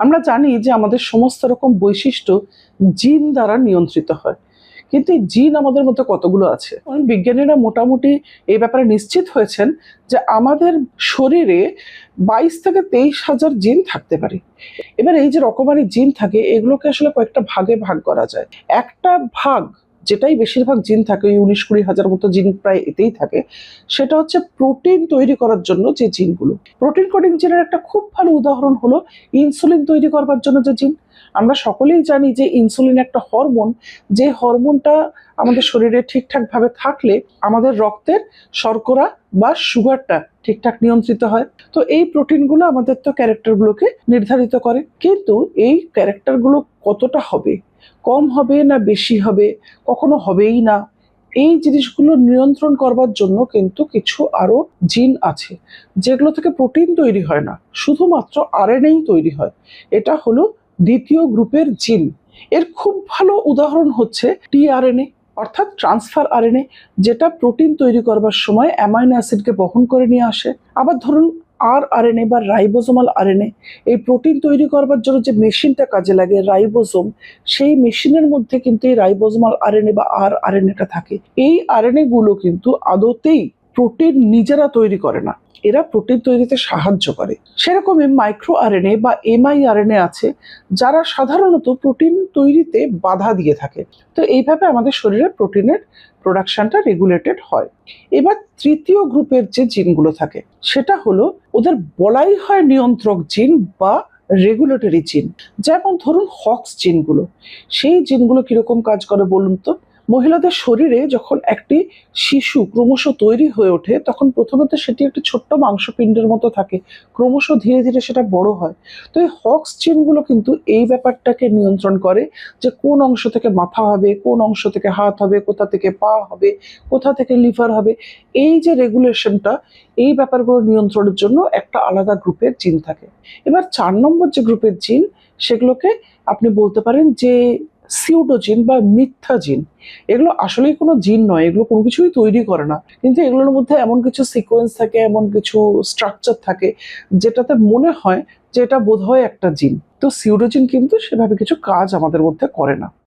আমরা জানি যে আমাদের সমস্ত রকম বৈশিষ্ট্য জিন দ্বারা নিয়ন্ত্রিত হয়। কিন্তু এই জিন আমাদের মধ্যে কতগুলো আছে? বিজ্ঞানীরা মোটামুটি এই ব্যাপারে নিশ্চিত হয়েছেন যে আমাদের শরীরে বাইশ থেকে তেইশ হাজার জিন থাকতে পারে। এবার এই যে রকমারি জিন থাকে, এগুলোকে আসলে কয়েকটা ভাগে ভাগ করা যায়। একটা ভাগ যেটাই বেশিরভাগ জিন থাকে, ওই উনিশ কুড়ি হাজার মতো জিন প্রায় এতেই থাকে, সেটা হচ্ছে প্রোটিন তৈরি করার জন্য যে জিনগুলো। প্রোটিন কোডিং জিনের একটা খুব ভালো উদাহরণ হলো ইনসুলিন তৈরি করবার জন্য যে জিন। আমরা সকলেই জানি যে ইনসুলিন একটা হরমোন যে হরমোনটা আমাদের শরীরে ঠিকঠাকভাবে থাকলে আমাদের রক্তের শর্করা বা সুগারটা ঠিকঠাক নিয়ন্ত্রিত হয়। তো এই প্রোটিনগুলো আমাদের তো ক্যারেক্টারগুলোকে নির্ধারিত করে। কিন্তু এই ক্যারেক্টারগুলো কতটা হবে? কম হবে না বেশি হবে, কখনো হবেই না। এই জিনিসগুলো নিয়ন্ত্রণ করবার জন্য কিন্তু কিছু আরও জিন আছে, যেগুলো থেকে প্রোটিন তৈরি হয় না, শুধুমাত্র আরএনএই তৈরি হয়। এটা হলো দ্বিতীয় গ্রুপের জিন। এর খুব ভালো উদাহরণ হচ্ছে টিআরএনএ, অর্থাৎ ট্রান্সফার আরএনএ, যেটা প্রোটিন তৈরি করবার সময় অ্যামাইনো অ্যাসিডকে বহন করে নিয়ে আসে। আবার ধরুন আর আরএনএ বা রাইবোজোমাল আরএনএ এই প্রোটিন তৈরি করবার জন্য যে মেশিনটা কাজে লাগে রাইবোজোম সেই মেশিনের মধ্যে কিন্তু এই রাইবোজোমাল আরএনএ বা আর আরএনএটা থাকে। এই আরএনএ গুলো কিন্তু আদতেই প্রোটিন নিজেরা তৈরি করে না। এরা প্রোটিন তৈরিতে সাহায্য করে। সেরকমই মাইক্রো আরএনএ বা এমআইআরএনএ আছে, যারা সাধারণত প্রোটিন তৈরিতে বাধা দিয়ে থাকে। তো এইভাবে আমাদের শরীরে প্রোটিনের প্রোডাকশনটা রেগুলেটেড হয়। এবার তৃতীয় গ্রুপের যে জিনগুলো থাকে, সেটা হলো ওদের বলাই হয় নিয়ন্ত্রক জিন বা রেগুলেটরি জিন। যেমন ধরুন হক্স জিনগুলো। সেই জিনগুলো কীরকম কাজ করে বলুন তো? মহিলাদের শরীরে যখন একটি শিশু ক্রমশ তৈরি হয়ে ওঠে, তখন প্রথমত সেটি একটি ছোট্ট মাংসপিণ্ডের মতো থাকে। ক্রমশ ধীরে ধীরে সেটা বড় হয়। তো এই হক্স জিনগুলো কিন্তু এই ব্যাপারটাকে নিয়ন্ত্রণ করে যে কোন অংশ থেকে মাথা হবে, কোন অংশ থেকে হাত হবে, কোথা থেকে পা হবে, কোথা থেকে লিভার হবে, এই যে রেগুলেশনটা, এই ব্যাপারগুলো নিয়ন্ত্রণের জন্য একটা আলাদা গ্রুপের জিন থাকে। এবার চার নম্বর যে গ্রুপের জিন, সেগুলোকে আপনি বলতে পারেন যে সিউডোজিন বা মিথ্যা জিন এগুলো আসলেই কোনো জিন নয়, এগুলো কোনো কিছুই তৈরি করে না। কিন্তু এগুলোর মধ্যে এমন কিছু সিকোয়েন্স থাকে, এমন কিছু স্ট্রাকচার থাকে, যেটাতে মনে হয় যে এটা বোধহয় একটা জিন তো সিউডোজিন কিন্তু সেভাবে কিছু কাজ আমাদের মধ্যে করে না।